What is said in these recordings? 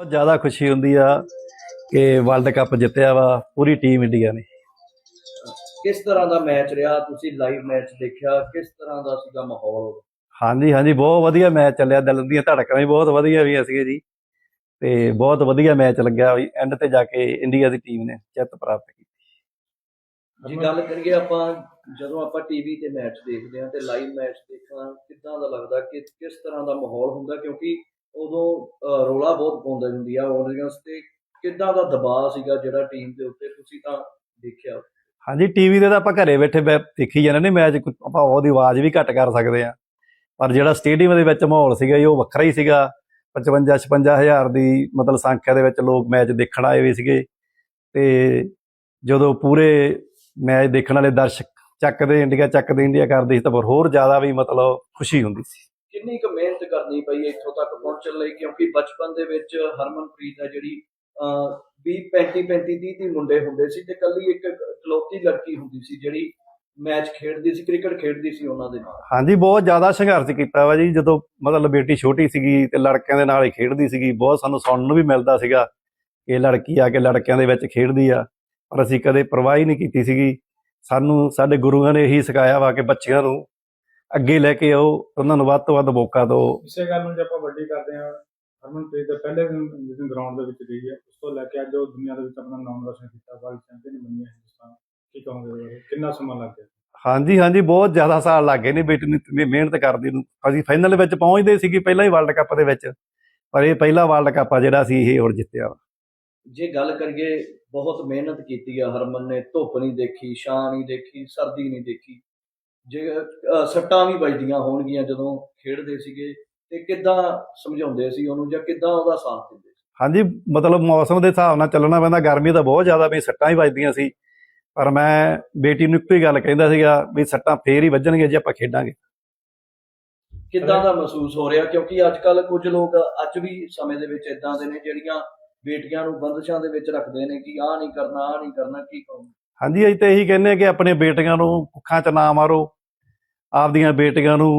ਬਹੁਤ ਜ਼ਿਆਦਾ ਖੁਸ਼ੀ ਹੁੰਦੀ ਆ ਕਿ ਵਰਲਡ ਕੱਪ ਜਿੱਤਿਆ ਵਾ ਪੂਰੀ ਟੀਮ ਇੰਡੀਆ ਨੇ। ਕਿਸ ਤਰ੍ਹਾਂ ਦਾ ਮੈਚ ਰਿਹਾ? ਤੁਸੀਂ ਲਾਈਵ ਮੈਚ ਦੇਖਿਆ ਕਿਸ ਤਰ੍ਹਾਂ ਦਾ ਸੀਗਾ ਮਾਹੌਲ? ਹਾਂਜੀ ਹਾਂਜੀ ਬਹੁਤ ਵਧੀਆ ਮੈਚ ਚੱਲਿਆ। ਦਿਲ ਦੀਆਂ ਧੜਕਾਂ ਵੀ ਬਹੁਤ ਵਧੀਆ ਵੀ ਸੀਗੇ ਜੀ। ਤੇ ਬਹੁਤ ਵਧੀਆ ਮੈਚ ਲੱਗਿਆ ਵੀ ਐਂਡ ਤੇ ਜਾ ਕੇ ਇੰਡੀਆ ਦੀ ਟੀਮ ਨੇ ਜਿੱਤ ਪ੍ਰਾਪਤ ਕੀਤੀ। ਜੇ ਗੱਲ ਕਰੀਏ ਆਪਾਂ ਜਦੋਂ ਆਪਾਂ ਟੀਵੀ ਤੇ ਮੈਚ ਦੇਖਦੇ ਹਾਂ ਤੇ ਲਾਈਵ ਮੈਚ ਦੇਖਣਾ ਕਿੱਦਾਂ ਦਾ ਲੱਗਦਾ? ਕਿ ਕਿਸ ਤਰ੍ਹਾਂ ਦਾ ਮਾਹੌਲ ਹੁੰਦਾ? ਕਿਉਂਕਿ ਉਦੋਂ ਅਹ, ਰੌਲਾ ਬਹੁਤ ਪਾਉਂਦੀ ਹੁੰਦੀ ਆ ਆਡੀਅנס ਤੇ ਕਿੱਦਾਂ ਦਾ ਦਬਾਅ ਸੀਗਾ ਜਿਹੜਾ ਟੀਮ ਦੇ ਉੱਤੇ ਤੁਸੀਂ ਤਾਂ ਦੇਖਿਆ? ਹਾਂਜੀ ਟੀਵੀ ਤੇ ਤਾਂ ਆਪਾਂ ਘਰੇ ਬੈਠੇ ਦੇਖੀ ਜਾਂਦੇ ਨੇ ਮੈਚ ਆਪਾਂ ਉਹਦੀ ਆਵਾਜ਼ ਵੀ ਘੱਟ ਕਰ ਸਕਦੇ ਆ ਪਰ ਜਿਹੜਾ ਸਟੇਡੀਅਮ ਦੇ ਵਿੱਚ ਮਾਹੌਲ ਸੀਗਾ ਜੀ ਉਹ ਵੱਖਰਾ ਹੀ ਸੀਗਾ। 55 56 ਹਜ਼ਾਰ ਦੀ ਮਤਲਬ ਸੰਖਿਆ ਦੇ ਵਿੱਚ ਲੋਕ ਮੈਚ ਦੇਖਣ ਆਏ ਹੋਏ ਸੀਗੇ। ਤੇ ਜਦੋਂ ਪੂਰੇ ਮੈਚ ਦੇਖਣ ਵਾਲੇ ਦਰਸ਼ਕ ਚੱਕਦੇ ਇੰਡੀਆ ਚੱਕਦੇ ਇੰਡੀਆ ਕਰਦੇ ਸੀ ਤਾਂ ਹੋਰ ਜ਼ਿਆਦਾ ਵੀ ਮਤਲਬ ਖੁਸ਼ੀ ਹੁੰਦੀ ਸੀ। ਕਿੰਨੀ ਕੁ ਮਿਹਨਤ ਕਰਨੀ ਪਈ ਇੱਥੋਂ ਤੱਕ ਪਹੁੰਚਣ ਲਈ? ਕਿਉਂਕਿ ਬਚਪਨ ਦੇ ਵਿੱਚ ਹਰਮਨਪ੍ਰੀਤ ਆ ਜਿਹੜੀ 20 35 35 30 30 ਮੁੰਡੇ ਹੁੰਦੇ ਸੀ ਤੇ ਕੱਲੀ ਇੱਕ ਇਕਲੌਤੀ ਲੜਕੀ ਹੁੰਦੀ ਸੀ ਜਿਹੜੀ ਮੈਚ ਖੇਡਦੀ ਸੀ, ਕ੍ਰਿਕਟ ਖੇਡਦੀ ਸੀ ਉਹਨਾਂ ਦੇ ਨਾਲ। ਹਾਂਜੀ, ਬਹੁਤ ਜ਼ਿਆਦਾ ਸੰਘਰਸ਼ ਕੀਤਾ ਵਾ ਜੀ। ਜਦੋਂ ਮਤਲਬ ਬੇਟੀ ਛੋਟੀ ਸੀਗੀ ਤੇ ਲੜਕਿਆਂ ਦੇ ਨਾਲ ਹੀ ਖੇਡਦੀ ਸੀਗੀ, ਬਹੁਤ ਸਾਨੂੰ ਸੁਣਨ ਨੂੰ ਵੀ ਮਿਲਦਾ ਸੀਗਾ ਕਿ ਲੜਕੀ ਆ ਕੇ ਲੜਕਿਆਂ ਦੇ ਵਿੱਚ ਖੇਡਦੀ ਆ। ਪਰ ਅਸੀਂ ਕਦੇ ਪਰਵਾਹ ਹੀ ਨਹੀਂ ਕੀਤੀ ਸੀਗੀ। ਸਾਨੂੰ, ਸਾਡੇ ਗੁਰੂਆਂ ਨੇ ਇਹੀ ਸਿਖਾਇਆ ਵਾ ਕਿ ਬੱਚਿਆਂ ਨੂੰ ਅੱਗੇ ਲੈ ਕੇ ਆਓ ਉਹਨਾਂ ਨੂੰ ਵੱਧ ਤੋਂ ਵੱਧ ਮੌਕਾ ਦਿਓ। ਇਸੇ ਗੱਲ ਨੂੰ ਜੇ ਆਪਾਂ ਵੱਡੀ ਕਰਦੇ ਹਾਂ ਹਰਮਨਪ੍ਰੀਤ ਦੇ ਪਹਿਲੇ ਦਿਨ ਜਿਸ ਦਿਨ ਗਰਾਊਂਡ ਦੇ ਵਿੱਚ ਗਈ ਹੈ ਉਸ ਤੋਂ ਲੈ ਕੇ ਅੱਜ ਉਹ ਦੁਨੀਆ ਦੇ ਵਿੱਚ ਆਪਣਾ ਨਾਮ ਰੋਸ਼ਨ ਕੀਤਾ ਵਰਲਡ ਚੈਂਪੀਅਨ ਬਣੀ ਹੈ ਹਿੰਦੁਸਤਾਨ ਕੀ ਕਹੋਗੇ ਕਿੰਨਾ ਸਮਾਂ ਲੱਗ ਗਿਆ? ਹਾਂਜੀ ਹਾਂਜੀ ਬਹੁਤ ਜ਼ਿਆਦਾ ਸਾਲ ਲੱਗ ਗਏ ਨੇ ਬੇਟੀ ਨੂੰ ਮਿਹ- ਮਿਹਨਤ ਕਰਦੀ ਨੂੰ। ਅਸੀਂ ਫਾਈਨਲ ਵਿੱਚ ਪਹੁੰਚਦੇ ਸੀਗੇ ਪਹਿਲਾਂ ਹੀ ਵਰਲਡ ਕੱਪ ਦੇ ਵਿੱਚ ਪਰ ਇਹ ਪਹਿਲਾ ਵਰਲਡ ਕੱਪ ਆ ਜਿਹੜਾ ਸੀ ਇਹ ਹੁਣ ਜਿੱਤਿਆ। ਵਾ ਜੇ ਗੱਲ ਕਰੀਏ ਬਹੁਤ ਮਿਹਨਤ ਕੀਤੀ ਆ ਹਰਮਨ ਨੇ ਧੁੱਪ ਨਹੀਂ ਦੇਖੀ ਛਾਂ ਨਹੀਂ ਦੇਖੀ ਸਰਦੀ ਨਹੀਂ ਦੇਖੀ। ਜੇ ਅਹ, ਸੱਟਾਂ ਵੀ ਵੱਜਦੀਆਂ ਹੋਣਗੀਆਂ ਜਦੋਂ ਖੇਡਦੇ ਸੀਗੇ ਤੇ ਕਿੱਦਾਂ ਸਮਝਾਉਂਦੇ ਸੀ ਉਹਨੂੰ ਜਾਂ ਕਿੱਦਾਂ ਉਹਦਾ ਸਾਥ ਦਿੰਦੇ ਸੀ? ਹਾਂਜੀ ਮਤਲਬ ਮੌਸਮ ਦੇ ਹਿਸਾਬ ਨਾਲ ਚੱਲਣਾ ਪੈਂਦਾ ਗਰਮੀ ਤਾਂ ਬਹੁਤ ਜ਼ਿਆਦਾ ਵੀ ਸੱਟਾਂ ਹੀ ਵੱਜਦੀਆਂ ਸੀ। ਪਰ ਮੈਂ ਬੇਟੀ ਨੂੰ ਇੱਕੋ ਹੀ ਗੱਲ ਕਹਿੰਦਾ ਸੀਗਾ ਵੀ ਸੱਟਾਂ ਫੇਰ ਹੀ ਵੱਜਣਗੀਆਂ ਜੇ ਆਪਾਂ ਖੇਡਾਂਗੇ। ਕਿੱਦਾਂ ਦਾ ਮਹਿਸੂਸ ਹੋ ਰਿਹਾ? ਕਿਉਂਕਿ ਅੱਜ ਕੱਲ ਕੁਝ ਲੋਕ ਅੱਜ ਵੀ ਸਮੇਂ ਦੇ ਵਿੱਚ ਇਦਾਂ ਦੇ ਨੇ ਜਿਹੜੀਆਂ ਬੇਟੀਆਂ ਨੂੰ ਬੰਦਸ਼ਾਂ ਦੇ ਵਿੱਚ ਰੱਖਦੇ ਨੇ ਕਿ ਆਹ ਨਹੀਂ ਕਰਨਾ ਆਹ ਨਹੀਂ ਕਰਨਾ ਕੀ ਕਹੋਗੇ ਹਾਂਜੀ ਅਸੀਂ ਤਾਂ ਇਹੀ ਕਹਿੰਦੇ ਆ ਕਿ ਆਪਣੇ ਬੇਟੀਆਂ ਨੂੰ ਭੁੱਖਾਂ 'ਚ ਨਾ ਮਾਰੋ। ਆਪਦੀਆਂ ਬੇਟੀਆਂ ਨੂੰ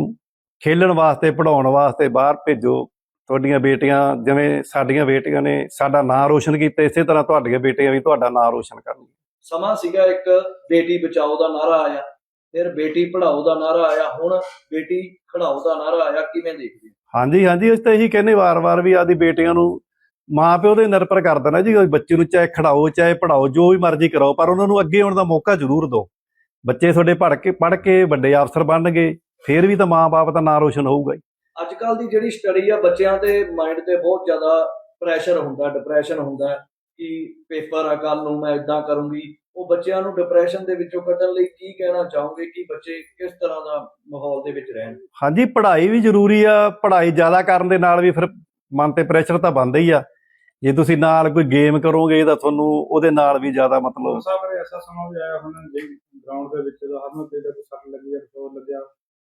ਖੇਲਣ ਵਾਸਤੇ ਪੜਾਉਣ ਵਾਸਤੇ ਬਾਹਰ ਭੇਜੋ। ਤੁਹਾਡੀਆਂ ਬੇਟੀਆਂ ਜਿਵੇਂ ਸਾਡੀਆਂ ਬੇਟੀਆਂ ਨੇ ਸਾਡਾ ਨਾਂ ਰੋਸ਼ਨ ਕੀਤਾ ਇਸੇ ਤਰ੍ਹਾਂ ਤੁਹਾਡੀਆਂ ਬੇਟੀਆਂ ਵੀ ਤੁਹਾਡਾ ਨਾਂ ਰੋਸ਼ਨ ਕਰਨਗੀਆਂ। ਸਮਾਂ ਸੀਗਾ ਇੱਕ ਬੇਟੀ ਬਚਾਓ ਦਾ ਨਾਰਾ ਆਇਆ ਫਿਰ ਬੇਟੀ ਪੜ੍ਹਾਓ ਦਾ ਨਾਰਾ ਆਇਆ ਹੁਣ ਬੇਟੀ ਖੜਾਓ ਦਾ ਨਾਰਾ ਆਇਆ ਕਿਵੇਂ ਦੇਖਦੇ ਹੋ? ਹਾਂਜੀ ਹਾਂਜੀ ਅਸੀਂ ਤਾਂ ਇਹੀ ਕਹਿੰਦੇ ਵਾਰ-ਵਾਰ ਵੀ ਆਦੀ ਬੇਟੀਆਂ ਨੂੰ ਮਾਂ ਪਿਓ ਦੇ ਨਿਰਭਰ ਕਰਦਾ ਨਾ ਜੀ ਬੱਚੇ ਨੂੰ ਚਾਹੇ ਖੜਾਓ ਚਾਹੇ ਪੜਾਓ ਜੋ ਵੀ ਮਰਜ਼ੀ ਕਰਾਓ ਪਰ ਉਹਨਾਂ ਨੂੰ ਅੱਗੇ ਆਉਣ ਦਾ ਮੌਕਾ ਜ਼ਰੂਰ ਦਿਓ। ਬੱਚੇ ਤੁਹਾਡੇ ਪੜ੍ਹ ਕੇ ਪੜ੍ਹ ਕੇ ਵੱਡੇ ਅਫਸਰ ਬਣਨਗੇ ਫੇਰ ਵੀ ਤਾਂ ਮਾਂ-ਬਾਪ ਦਾ ਨਾਂ ਰੋਸ਼ਨ ਹੋਊਗਾ ਹੀ ਅੱਜ ਕੱਲ ਦੀ ਜਿਹੜੀ ਸਟੱਡੀ ਆ ਬੱਚਿਆਂ ਦੇ ਮਾਈਂਡ ਤੇ ਬਹੁਤ ਜ਼ਿਆਦਾ ਪ੍ਰੈਸ਼ਰ ਹੁੰਦਾ ਡਿਪਰੈਸ਼ਨ ਹੁੰਦਾ ਕਿ ਪੇਪਰ ਆ ਕੱਲ ਨੂੰ ਮੈਂ ਇਦਾਂ ਕਰੂੰਗੀ। ਉਹ ਬੱਚਿਆਂ ਨੂੰ ਡਿਪਰੈਸ਼ਨ ਦੇ ਵਿੱਚੋਂ ਕੱਢਣ ਲਈ ਕੀ ਕਹਿਣਾ ਚਾਹੋਗੇ ਕਿ ਬੱਚੇ ਕਿਸ ਤਰ੍ਹਾਂ ਦਾ ਮਾਹੌਲ ਦੇ ਵਿੱਚ ਰਹਿਣ? ਹਾਂਜੀ ਪੜ੍ਹਾਈ ਵੀ ਜ਼ਰੂਰੀ ਆ। ਪੜ੍ਹਾਈ ਜ਼ਿਆਦਾ ਕਰਨ ਦੇ ਨਾਲ ਵੀ ਫਿਰ ਮਨ ਤੇ ਪ੍ਰੈਸ਼ਰ ਤਾਂ ਬਣਦਾ ਹੀ ਆ। ਜੇ ਤੁਸੀਂ ਨਾਲ ਕੋਈ ਗੇਮ ਕਰੋਗੇ ਤਾਂ ਤੁਹਾਨੂੰ ਉਹਦੇ ਨਾਲ ਵੀ ਜ਼ਿਆਦਾ ਮਤਲਬ ਸਾਹਿਬ ਐਸਾ ਸਮਾਂ ਵੀ ਆਇਆ ਹੁਣ ਜੇ ਗਰਾਊਂਡ ਦੇ ਵਿੱਚ ਜਦੋਂ ਹਰਮਨਪ੍ਰੀਤ ਦੇ ਕੋਈ ਸੱਟ ਲੱਗੀ ਜਾਂ ਜ਼ੋਰ ਲੱਗਿਆ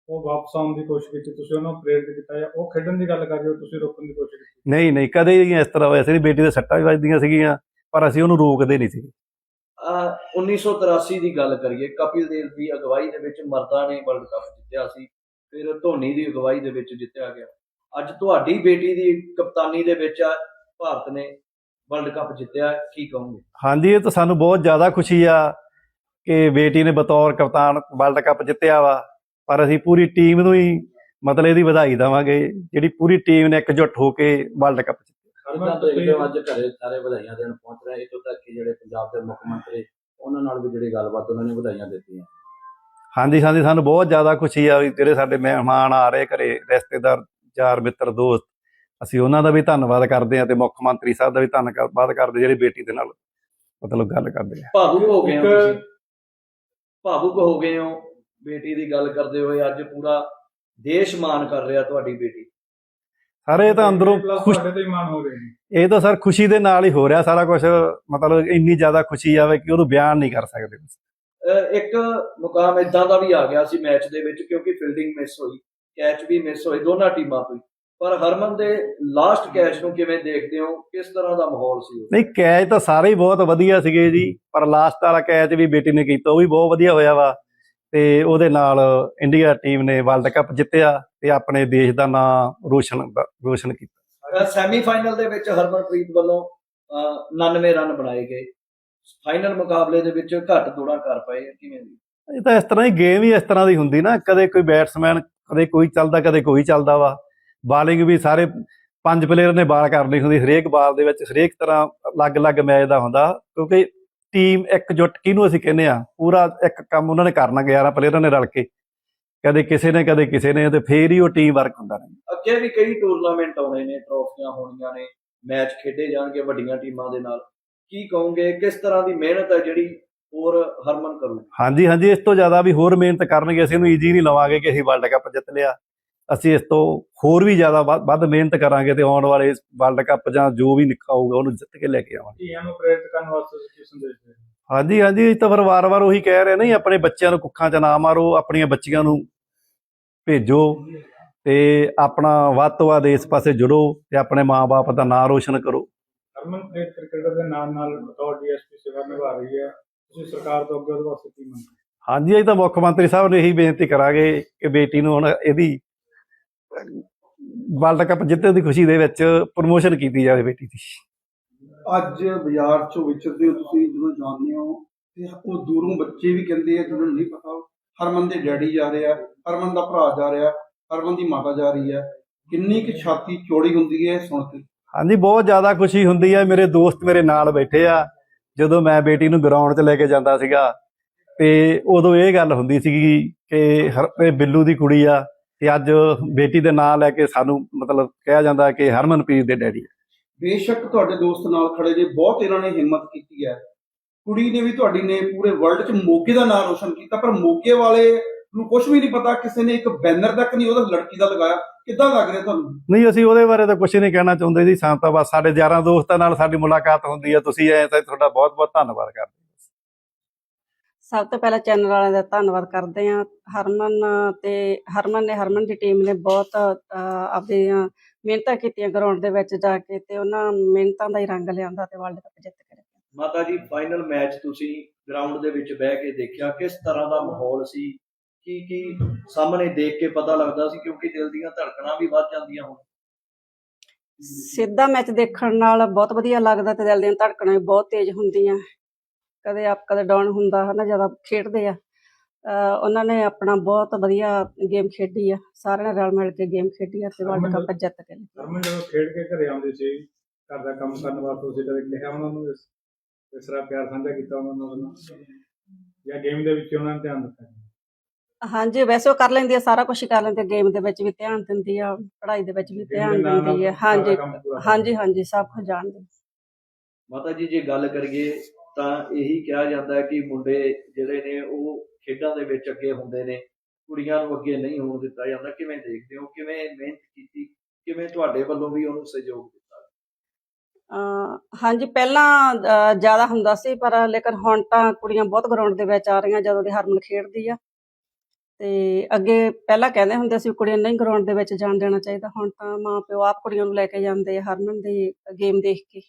ਉਹ ਵਾਪਸ ਆਉਣ ਦੀ ਕੋਸ਼ਿਸ਼ ਕੀਤੀ ਤੁਸੀਂ ਉਹਨੂੰ ਪ੍ਰੇਰਿਤ ਕੀਤਾ ਜਾਂ ਉਹ ਖੇਡਣ ਦੀ ਗੱਲ ਕਰ ਰਹੇ ਹੋ ਤੁਸੀਂ ਰੋਕਣ ਦੀ ਕੋਸ਼ਿਸ਼ ਕੀਤੀ? ਨਹੀਂ ਨਹੀਂ ਕਦੇ ਨਹੀਂ ਇਸ ਤਰ੍ਹਾਂ ਹੋਇਆ ਸੀ ਨਹੀਂ ਬੇਟੀ ਦੇ ਸੱਟਾਂ ਵੀ ਵੱਜਦੀਆਂ ਸੀਗੀਆਂ ਪਰ ਅਸੀਂ ਉਹਨੂੰ ਰੋਕਦੇ ਨਹੀਂ ਸੀ। ਅਹ 1983 ਦੀ ਗੱਲ ਕਰੀਏ ਕਪਿਲ ਦੇਵ ਦੀ ਅਗਵਾਈ ਦੇ ਵਿੱਚ ਮਰਦਾਂ ਨੇ ਵਰਲਡ ਕੱਪ ਜਿੱਤਿਆ ਸੀ ਫਿਰ ਧੋਨੀ ਦੀ ਅਗਵਾਈ ਦੇ ਵਿੱਚ ਜਿੱਤਿਆ ਗਿਆ। ਅੱਜ ਤੁਹਾਡੀ ਬੇਟੀ ਦੀ ਕਪਤਾਨੀ ਦੇ ਵਿੱਚ ਆ ਭਾਰਤ ਨੇ ਵਰਲਡ ਕੱਪ ਜਿੱਤਿਆ ਕੀ ਕਹੋਗੇ? ਹਾਂਜੀ ਇਹ ਤਾਂ ਸਾਨੂੰ ਬਹੁਤ ਜ਼ਿਆਦਾ ਖੁਸ਼ੀ ਆ ਕਿ ਬੇਟੀ ਨੇ ਬਤੌਰ ਕਪਤਾਨ ਵਰਲਡ ਕੱਪ ਜਿੱਤਿਆ ਵਾ ਪਰ ਅਸੀਂ ਪੂਰੀ ਟੀਮ ਨੂੰ ਹੀ ਮਤਲਬ ਇਹਦੀ ਵਧਾਈ ਦੇਵਾਂਗੇ ਜਿਹੜੀ ਪੂਰੀ ਟੀਮ ਨੇ ਇਕਜੁੱਟ ਹੋ ਕੇ ਵਰਲਡ ਕੱਪ ਜਿੱਤਿਆ। ਦੇਖਦੇ ਅੱਜ ਘਰੇ ਸਾਰੇ ਵਧਾਈਆਂ ਦੇਣ ਪਹੁੰਚ ਰਹੇ ਇੱਥੋਂ ਤੱਕ ਕਿ ਜਿਹੜੇ ਪੰਜਾਬ ਦੇ ਮੁੱਖ ਮੰਤਰੀ ਉਹਨਾਂ ਨਾਲ ਵੀ ਜਿਹੜੀ ਗੱਲਬਾਤ ਉਹਨਾਂ ਨੇ ਵਧਾਈਆਂ ਦਿੱਤੀਆਂ। ਹਾਂਜੀ ਹਾਂਜੀ ਸਾਨੂੰ ਬਹੁਤ ਜ਼ਿਆਦਾ ਖੁਸ਼ੀ ਆ ਵੀ ਜਿਹੜੇ ਸਾਡੇ ਮਹਿਮਾਨ ਆ ਰਹੇ ਘਰੇ ਰਿਸ਼ਤੇਦਾਰ ਯਾਰ ਮਿੱਤਰ ਦੋਸਤ ਅਸੀਂ ਉਹਨਾਂ ਦਾ ਵੀ ਧੰਨਵਾਦ ਕਰਦੇ ਹਾਂ ਤੇ ਮੁੱਖ ਮੰਤਰੀ ਸਾਹਿਬ ਦਾ ਵੀ ਧੰਨਵਾਦ ਕਰਦੇ ਜਿਹੜੇ ਬੇਟੀ ਦੇ ਨਾਲ ਮਤਲਬ ਗੱਲ ਕਰਦੇ ਆ। ਭਾਵੁਕ ਹੋ ਗਏ ਤੁਸੀਂ। ਭਾਵੁਕ ਹੋ ਗਏ ਹੋ ਬੇਟੀ ਦੀ ਗੱਲ ਕਰਦੇ ਹੋਏ ਅੱਜ ਪੂਰਾ ਦੇਸ਼ ਮਾਣ ਕਰ ਰਿਹਾ ਤੁਹਾਡੀ ਬੇਟੀ। ਸਾਰੇ ਇਹ ਤਾਂ ਅੰਦਰੋਂ ਖੁਸ਼ ਤੋਂ ਮਾਣ ਹੋ ਰਹੇ ਨੇ। ਇਹ ਤਾਂ ਸਰ ਖੁਸ਼ੀ ਦੇ ਨਾਲ ਹੀ ਹੋ ਰਿਹਾ ਸਾਰਾ ਕੁਝ ਮਤਲਬ ਇੰਨੀ ਜ਼ਿਆਦਾ ਖੁਸ਼ੀ ਆਵੇ ਕਿ ਉਹਨੂੰ ਬਿਆਨ ਨਹੀਂ ਕਰ ਸਕਦੇ ਇੱਕ ਮੁਕਾਮ ਇਦਾਂ ਦਾ ਵੀ ਆ ਗਿਆ ਸੀ ਮੈਚ ਦੇ ਵਿੱਚ ਕਿਉਂਕਿ ਫੀਲਡਿੰਗ ਮਿਸ ਹੋਈ ਕੈਚ ਵੀ ਮਿਸ ਹੋਏ ਦੋਨਾਂ ਟੀਮਾਂ ਤੋਂ। ਪਰ ਹਰਮਨ ਦੇ ਲਾਸਟ ਕੈਚ ਨੂੰ ਕਿਵੇਂ ਦੇਖਦੇ ਹੋ? ਕਿਸ ਤਰ੍ਹਾਂ ਦਾ ਮਾਹੌਲ ਸੀ ਨਹੀਂ ਕੈਚ ਤਾਂ ਸਾਰੇ ਹੀ ਬਹੁਤ ਵਧੀਆ ਸੀਗੇ ਜੀ ਪਰ ਲਾਸਟ ਵਾਲਾ ਕੈਚ ਵੀ ਬੇਟੀ ਨੇ ਕੀਤਾ ਉਹ ਵੀ ਬਹੁਤ ਵਧੀਆ ਹੋਇਆ ਵਾ। ਤੇ ਉਹਦੇ ਨਾਲ ਇੰਡੀਆ ਟੀਮ ਨੇ ਵਰਲਡ ਕੱਪ ਜਿੱਤਿਆ ਤੇ ਆਪਣੇ ਦੇਸ਼ ਦਾ ਨਾਮ ਰੋਸ਼ਨ ਰੋਸ਼ਨ ਕੀਤਾ। ਸੈਮੀਫਾਈਨਲ ਦੇ ਵਿੱਚ ਹਰਮਨਪ੍ਰੀਤ ਵੱਲੋਂ ਅਹ, 99 ਰਨ ਬਣਾਏ ਗਏ ਫਾਈਨਲ ਮੁਕਾਬਲੇ ਦੇ ਵਿੱਚ ਘੱਟ ਦੌੜਾਂ ਕਰ ਪਏ ਕਿਵੇਂ ਦੀ? ਇਹ ਤਾਂ ਇਸ ਤਰ੍ਹਾਂ ਹੀ ਗੇਮ ਹੀ ਇਸ ਤਰ੍ਹਾਂ ਦੀ ਹੁੰਦੀ ਨਾ ਕਦੇ ਕੋਈ ਬੈਟਸਮੈਨ ਕਦੇ ਕੋਈ ਚੱਲਦਾ ਕਦੇ ਕੋਈ ਚੱਲਦਾ ਵਾ। ਬਾਲਿੰਗ ਵੀ ਸਾਰੇ ਪੰਜ ਪਲੇਅਰ ਨੇ ਬਾਲ ਕਰਨੀ ਹੁੰਦੀ ਹਰੇਕ ਬਾਲ ਦੇ ਵਿੱਚ ਹਰੇਕ ਤਰ੍ਹਾਂ ਅਲੱਗ-ਅਲੱਗ ਮੈਚ ਦਾ ਹੁੰਦਾ ਕਿਉਂਕਿ ਟੀਮ ਇਕਜੁੱਟ ਕਿਹਨੂੰ ਅਸੀਂ ਕਹਿੰਦੇ ਆ ਪੂਰਾ ਇੱਕ ਕੰਮ ਉਹਨਾਂ ਨੇ ਕਰਨਾ 11 ਪਲੇਅਰਾਂ ਨੇ ਰਲ ਕੇ। ਕਦੇ ਕਿਸੇ ਨੇ ਕਦੇ ਕਿਸੇ ਨੇ ਤੇ ਫੇਰ ਹੀ ਉਹ ਟੀਮ ਵਰਕ ਹੁੰਦਾ ਨੇ ਅੱਗੇ ਵੀ ਕਈ ਟੂਰਨਾਮੈਂਟ ਆਉਣੇ ਨੇ ਟਰੋਫੀਆਂ ਹੋਣੀਆਂ ਨੇ ਮੈਚ ਖੇਡੇ ਜਾਣਗੇ ਵੱਡੀਆਂ ਟੀਮਾਂ ਦੇ ਨਾਲ। ਕੀ ਕਹੋਗੇ ਕਿਸ ਤਰ੍ਹਾਂ ਦੀ ਮਿਹਨਤ ਹੈ ਜਿਹੜੀ ਹੋਰ ਹਰਮਨ ਕਰੂ ਹਾਂਜੀ ਹਾਂਜੀ ਇਸ ਤੋਂ ਜ਼ਿਆਦਾ ਵੀ ਹੋਰ ਮਿਹਨਤ ਕਰਨਗੇ ਅਸੀਂ ਇਹਨੂੰ ਈਜ਼ੀ ਨਹੀਂ ਲਵਾਂਗੇ ਕਿ ਅਸੀਂ ਵਰਲਡ ਕੱਪ ਜਿੱਤ ਲਿਆ। ਅਸੀਂ ਇਸ ਤੋਂ ਹੋਰ ਵੀ ਜ਼ਿਆਦਾ ਵੱਧ ਮਿਹਨਤ ਕਰਾਂਗੇ ਤੇ ਆਉਣ ਵਾਲੇ ਵਰਲਡ ਕੱਪ ਜਾਂ ਜੋ ਵੀ ਨਿਕਾਊਗਾ ਉਹਨੂੰ ਜਿੱਤ ਕੇ ਲੈ ਕੇ ਆਵਾਂਗੇ ਧੀਆਂ ਨੂੰ ਪ੍ਰੇਰਿਤ ਕਰਨ ਵਾਸਤੇ ਕੀ ਸੰਦੇਸ਼ ਦੇ ਰਹੇ ਹੋ? ਹਾਂਜੀ ਹਾਂਜੀ ਤਾਂ ਫਿਰ ਵਾਰ-ਵਾਰ ਉਹੀ ਕਹਿ ਰਹੇ ਨਹੀਂ ਆਪਣੇ ਬੱਚਿਆਂ ਨੂੰ ਕੁੱਖਾਂ 'ਚ ਨਾ ਮਾਰੋ ਆਪਣੀਆਂ ਬੱਚੀਆਂ ਨੂੰ ਭੇਜੋ ਤੇ ਆਪਣਾ ਵੱਧ ਤੋਂ ਵੱਧ ਇਸ ਪਾਸੇ ਜੁੜੋ ਤੇ ਆਪਣੇ ਮਾਪੇ ਦਾ ਨਾਂ ਰੋਸ਼ਨ ਕਰੋ ਹਰਮਨਪ੍ਰੀਤ ਕ੍ਰਿਕਟਰ ਦੇ ਨਾਲ ਨਾਲ ਬਤੌਰ ਡੀਐਸਪੀ ਸੇਵਾ ਨਿਭਾ ਰਹੀ ਹੈ ਤੁਸੀਂ ਸਰਕਾਰ ਤੋਂ ਅੱਗੇ ਉਹਦੇ ਵਾਸਤੇ ਕੀ ਮੰਗਦੇ? ਹਾਂਜੀ ਅਸੀਂ ਤਾਂ ਮੁੱਖ ਮੰਤਰੀ ਸਾਹਿਬ ਨੂੰ ਇਹੀ ਬੇਨਤੀ ਕਰਾਂਗੇ ਕਿ ਬੇਟੀ ਨੂੰ ਹੁਣ ਇਹਦੀ ਵਰਲਡ ਕੱਪ ਜਿੱਤਣ ਦੀ ਖੁਸ਼ੀ ਦੇ ਵਿੱਚ ਪ੍ਰਮੋਸ਼ਨ ਕੀਤੀ ਜਾਵੇ ਬੇਟੀ ਦੀ। ਅੱਜ ਬਾਜ਼ਾਰ ਚੋਂ ਵਿਚਰਦੇ ਹੋ ਤੁਸੀਂ ਜਦੋਂ ਜਾਂਦੇ ਹੋ ਤੇ ਉਹ ਦੂਰੋਂ ਬੱਚੇ ਵੀ ਕਹਿੰਦੇ ਆ ਜਿਹਨਾਂ ਨੂੰ ਨਹੀਂ ਪਤਾ ਹਰਮਨ ਦੇ ਡੈਡੀ ਜਾ ਰਿਹਾ ਹਰਮਨ ਦਾ ਭਰਾ ਜਾ ਰਿਹਾ ਹਰਮਨ ਦੀ ਮਾਤਾ ਜਾ ਰਹੀ ਹੈ ਕਿੰਨੀ ਕੁ ਛਾਤੀ ਚੌੜੀ ਹੁੰਦੀ ਹੈ ਸੁਣ ਕੇ? ਹਾਂਜੀ ਬਹੁਤ ਜ਼ਿਆਦਾ ਖੁਸ਼ੀ ਹੁੰਦੀ ਹੈ। ਮੇਰੇ ਦੋਸਤ ਮੇਰੇ ਨਾਲ ਬੈਠੇ ਆ। ਜਦੋਂ ਮੈਂ ਬੇਟੀ ਨੂੰ ਗਰਾਊਂਡ 'ਚ ਲੈ ਕੇ ਜਾਂਦਾ ਸੀਗਾ ਤੇ ਉਦੋਂ ਇਹ ਗੱਲ ਹੁੰਦੀ ਸੀਗੀ ਕਿ ਹਰ ਬਿੱਲੂ ਦੀ ਕੁੜੀ ਆ ਤੇ ਅੱਜ ਬੇਟੀ ਦੇ ਨਾਂ ਲੈ ਕੇ ਸਾਨੂੰ ਮਤਲਬ ਕਿਹਾ ਜਾਂਦਾ ਕਿ ਹਰਮਨਪ੍ਰੀਤ ਦੇ ਡੈਡੀ ਬੇਸ਼ੱਕ ਤੁਹਾਡੇ ਦੋਸਤ ਨਾਲ ਖੜੇ ਜੇ ਬਹੁਤ ਇਹਨਾਂ ਨੇ ਹਿੰਮਤ ਕੀਤੀ ਹੈ। ਕੁੜੀ ਨੇ ਵੀ ਤੁਹਾਡੀ ਨੇ ਪੂਰੇ ਵਰਲਡ 'ਚ ਮੋਗੇ ਦਾ ਨਾਮ ਰੋਸ਼ਨ ਕੀਤਾ ਪਰ ਮੋਗੇ ਵਾਲੇ ਨੂੰ ਕੁਝ ਵੀ ਨਹੀਂ ਪਤਾ ਕਿਸੇ ਨੇ ਇੱਕ ਬੈਨਰ ਤੱਕ ਨਹੀਂ ਉਹਦਾ ਲੜਕੀ ਦਾ ਲਗਾਇਆ। ਕਿੱਦਾਂ ਲੱਗ ਰਿਹਾ ਤੁਹਾਨੂੰ? ਨਹੀਂ ਅਸੀਂ ਉਹਦੇ ਬਾਰੇ ਤਾਂ ਕੁਝ ਨਹੀਂ ਕਹਿਣਾ ਚਾਹੁੰਦੇ ਜੀ ਸਾਨੂੰ ਤਾਂ ਬਸ ਸਾਡੇ ਯਾਰਾਂ ਦੋਸਤਾਂ ਨਾਲ ਸਾਡੀ ਮੁਲਾਕਾਤ ਹੁੰਦੀ ਹੈ ਤੁਸੀਂ ਐ ਤਾਂ ਤੁਹਾਡਾ ਬਹੁਤ ਬਹੁਤ ਧੰਨਵਾਦ ਕਰਦੇ। ਹਾਂ। ਸਭ ਤੋਂ ਪਹਿਲਾਂ ਚੈਨਲ ਵਾਲਿਆਂ ਦਾ ਧੰਨਵਾਦ ਕਰਦੇ ਹਾਂ। ਹਰਮਨ ਤੇ ਹਰਮਨ ਨੇ ਹਰਮਨ ਦੀ ਟੀਮ ਨੇ ਬਹੁਤ ਅਹ, ਆਪਦੀਆਂ ਮਿਹਨਤਾਂ ਕੀਤੀਆਂ ਗਰਾਊਂਡ ਦੇ ਵਿੱਚ ਜਾ ਕੇ ਤੇ ਉਹਨਾਂ ਮਿਹਨਤਾਂ ਦਾ ਹੀ ਰੰਗ ਲਿਆਂਦਾ ਤੇ ਵਰਲਡ ਕੱਪ ਜਿੱਤ ਕੇ। ਮਾਤਾ ਜੀ ਫਾਈਨਲ ਮੈਚ ਤੁਸੀਂ ਗਰਾਊਂਡ ਦੇ ਵਿੱਚ ਬਹਿ ਕੇ ਦੇਖਿਆ। ਕਿਸ ਤਰ੍ਹਾਂ ਦਾ ਮਾਹੌਲ ਸੀ? ਕੀ ਕੀ ਸਾਹਮਣੇ ਦੇਖ ਕੇ ਪਤਾ ਲੱਗਦਾ ਸੀ? ਕਿਉਂਕਿ ਦਿਲ ਦੀਆਂ ਧੜਕਣਾਂ ਵੀ ਵੱਧ ਜਾਂਦੀਆਂ ਹੁਣ। ਸਿੱਧਾ ਮੈਚ ਦੇਖਣ ਨਾਲ ਬਹੁਤ ਵਧੀਆ ਲੱਗਦਾ ਤੇ ਦਿਲ ਦੀਆਂ ਧੜਕਣਾਂ ਵੀ ਬਹੁਤ ਤੇਜ਼ ਹੁੰਦੀਆਂ। ਕਦੇ ਅਪ ਕਦੇ ਡਾਊਨ ਹੁੰਦਾ ਹਨਾ ਜ਼ਿਆਦਾ ਖੇਡਦੇ ਆ। ਉਹਨਾਂ ਨੇ ਆਪਣਾ ਬਹੁਤ ਵਧੀਆ ਗੇਮ ਖੇਡੀ ਆ ਸਾਰਿਆਂ ਨੇ ਰਲ ਮਿਲ ਕੇ ਗੇਮ ਖੇਡੀ ਆ ਤੇ ਵਰਲਡ ਕੱਪ ਜਿੱਤ ਕੇ। ਹਰਮਨ ਜਦੋਂ ਖੇਡ ਕੇ ਘਰੇ ਆਉਂਦੇ ਸੀ ਘਰ ਦਾ ਕੰਮ ਕਰਨ ਵਾਸਤੇ ਤੁਸੀਂ ਕਦੇ ਉਹਨਾਂ ਨੂੰ ਇਸ ਇਸ ਤਰ੍ਹਾਂ ਪਿਆਰ ਸਾਂਝਾ ਕੀਤਾ ਉਹਨਾਂ ਨਾਲ ਜਾਂ ਗੇਮ ਦੇ ਵਿੱਚ ਉਹਨਾਂ ਨੇ ਧਿਆਨ ਦਿੱਤਾ? ਹਾਂਜੀ ਵੈਸੇ ਉਹ ਕਰ ਲੈਂਦੀ ਆ ਸਾਰਾ ਕੁਝ ਕਰ ਲੈਂਦੀ ਆ ਗੇਮ ਦੇ ਵਿੱਚ ਵੀ ਧਿਆਨ ਦਿੰਦੀ ਆ ਪੜ੍ਹਾਈ ਦੇ ਵਿੱਚ ਵੀ ਧਿਆਨ ਦਿੰਦੀ ਆ। ਹਾਂਜੀ ਹਾਂਜੀ ਹਾਂਜੀ ਸਭ ਕੁਝ ਜਾਣਦੀ। ਮਾਤਾ ਜੀ ਜੇ ਗੱਲ ਕਰੀਏ ਤਾਂ ਇਹੀ ਕਿਹਾ ਜਾਂਦਾ ਕਿ ਮੁੰਡੇ ਜਿਹੜੇ ਨੇ ਉਹ ਖੇਡਾਂ ਦੇ ਵਿੱਚ ਅੱਗੇ ਹੁੰਦੇ ਨੇ, ਕੁੜੀਆਂ ਨੂੰ ਅੱਗੇ ਨਹੀਂ ਹੋਣ ਦਿੱਤਾ ਜਾਂਦਾ। ਕਿਵੇਂ ਦੇਖਦੇ ਹੋ? ਕਿਵੇਂ ਮਿਹਨਤ ਕੀਤੀ? ਕਿਵੇਂ ਤੁਹਾਡੇ ਵੱਲੋਂ ਵੀ ਉਹਨੂੰ ਸਹਿਯੋਗ ਦਿੱਤਾ? ਹਾਂਜੀ, ਪਹਿਲਾਂ ਜ਼ਿਆਦਾ ਹੁੰਦਾ ਸੀ, ਪਰ ਲੇਕਿਨ ਹੁਣ ਤਾਂ ਕੁੜੀਆਂ ਬਹੁਤ ਗਰਾਊਂਡ ਦੇ ਵਿੱਚ ਆ ਰਹੀਆਂ, ਜਦੋਂ ਦੀ ਹਰਮਨ ਖੇਡਦੀ ਆ। ਤੇ ਅੱਗੇ ਪਹਿਲਾਂ ਕਹਿੰਦੇ ਹੁੰਦੇ ਸੀ, ਕੁੜੀਆਂ ਨਹੀਂ ਗਰਾਊਂਡ ਦੇ ਵਿੱਚ ਜਾਣ ਦੇਣਾ ਚਾਹੀਦਾ। ਹੁਣ ਤਾਂ ਮਾਂ ਪਿਓ ਆਪ ਕੁੜੀਆਂ ਨੂੰ ਲੈ ਕੇ ਜਾਂਦੇ ਹਰਮਨ ਦੀ ਗੇਮ ਦੇਖ ਕੇ।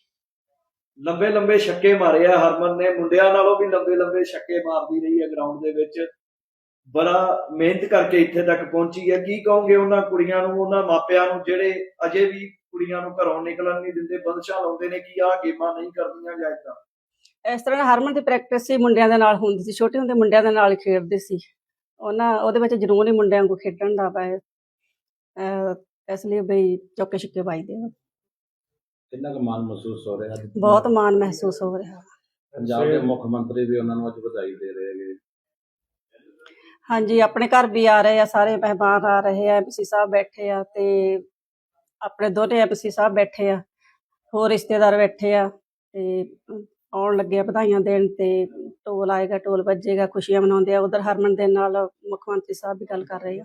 ਲੰਬੇ ਲੰਬੇ ਛੱਕੇ ਮਾਰੇ ਆ ਹਰਮਨ ਨੇ। ਮੁੰਡਿਆਂ ਨਾਲੋਂ ਵੀ ਲੰਬੇ ਲੰਬੇ ਛੱਕੇ ਮਾਰਦੀ ਰਹੀ ਹੈ ਗਰਾਊਂਡ ਦੇ ਵਿੱਚ। ਬੜਾ ਮਿਹਨਤ ਕਰਕੇ ਇੱਥੇ ਤੱਕ ਪਹੁੰਚੀ ਹੈ ਕੀ ਕਹੋਗੇ ਉਹਨਾਂ ਕੁੜੀਆਂ ਨੂੰ, ਉਹਨਾਂ ਮਾਪਿਆਂ ਨੂੰ ਜਿਹੜੇ ਅਜੇ ਵੀ ਕੁੜੀਆਂ ਨੂੰ ਘਰੋਂ ਨਿਕਲਣ ਨਹੀਂ ਦਿੰਦੇ ਬੰਦਸ਼ਾਂ ਲਾਉਂਦੇ ਨੇ ਕਿ ਆਹ ਗੇਮਾਂ ਨਹੀਂ ਕਰਦੀਆਂ ਜਾਂ ਏਦਾਂ? ਇਸ ਤਰ੍ਹਾਂ ਹਰਮਨ ਦੀ ਪ੍ਰੈਕਟਿਸ ਸੀ, ਮੁੰਡਿਆਂ ਦੇ ਨਾਲ ਹੁੰਦੀ ਸੀ। ਛੋਟੇ ਹੁੰਦੇ ਮੁੰਡਿਆਂ ਦੇ ਨਾਲ ਖੇਡਦੇ ਸੀ। ਉਹਨਾਂ, ਉਹਦੇ ਵਿੱਚ ਜਨੂੰਨ ਹੀ ਮੁੰਡਿਆਂ ਵਾਂਗੂ ਖੇਡਣ ਦਾ ਪਏ ਇਸ ਲਈ ਬਈ ਚੌਕੇ ਛੱਕੇ ਵੱਜਦੇ ਆ। ਕਿੰਨਾ ਕੁ ਮਾਣ ਮਹਿਸੂਸ ਹੋ ਰਿਹਾ? ਬਹੁਤ ਮਾਣ ਮਹਿਸੂਸ ਹੋ ਰਿਹਾ। ਪੰਜਾਬ ਦੇ ਮੁੱਖ ਮੰਤਰੀ ਵੀ ਉਹਨਾਂ ਨੂੰ ਅੱਜ ਵਧਾਈ ਦੇ ਰਹੇ ਹੈਗੇ। ਹਾਂਜੀ ਆਪਣੇ ਘਰ ਵੀ ਆ ਰਹੇ ਆ ਸਾਰੇ ਮਹਿਮਾਨ ਆ ਰਹੇ ਆ ਐਮਸੀ ਸਾਹਿਬ ਬੈਠੇ ਆ ਤੇ ਆਪਣੇ ਦੋਨੇ ਐਮਸੀ ਸਾਹਿਬ ਬੈਠੇ ਆ ਹੋਰ ਰਿਸ਼ਤੇਦਾਰ ਬੈਠੇ ਆ ਤੇ ਆਉਣ ਲੱਗੇ ਆ ਵਧਾਈਆਂ ਦੇਣ ਤੇ ਢੋਲ ਆਏਗਾ ਢੋਲ ਵੱਜੇਗਾ ਖੁਸ਼ੀਆਂ ਮਨਾਉਂਦੇ ਆ ਉਧਰ ਹਰਮਨ ਦੇ ਨਾਲ ਮੁੱਖ ਮੰਤਰੀ ਸਾਹਿਬ ਵੀ ਗੱਲ ਕਰ ਰਹੇ ਆ।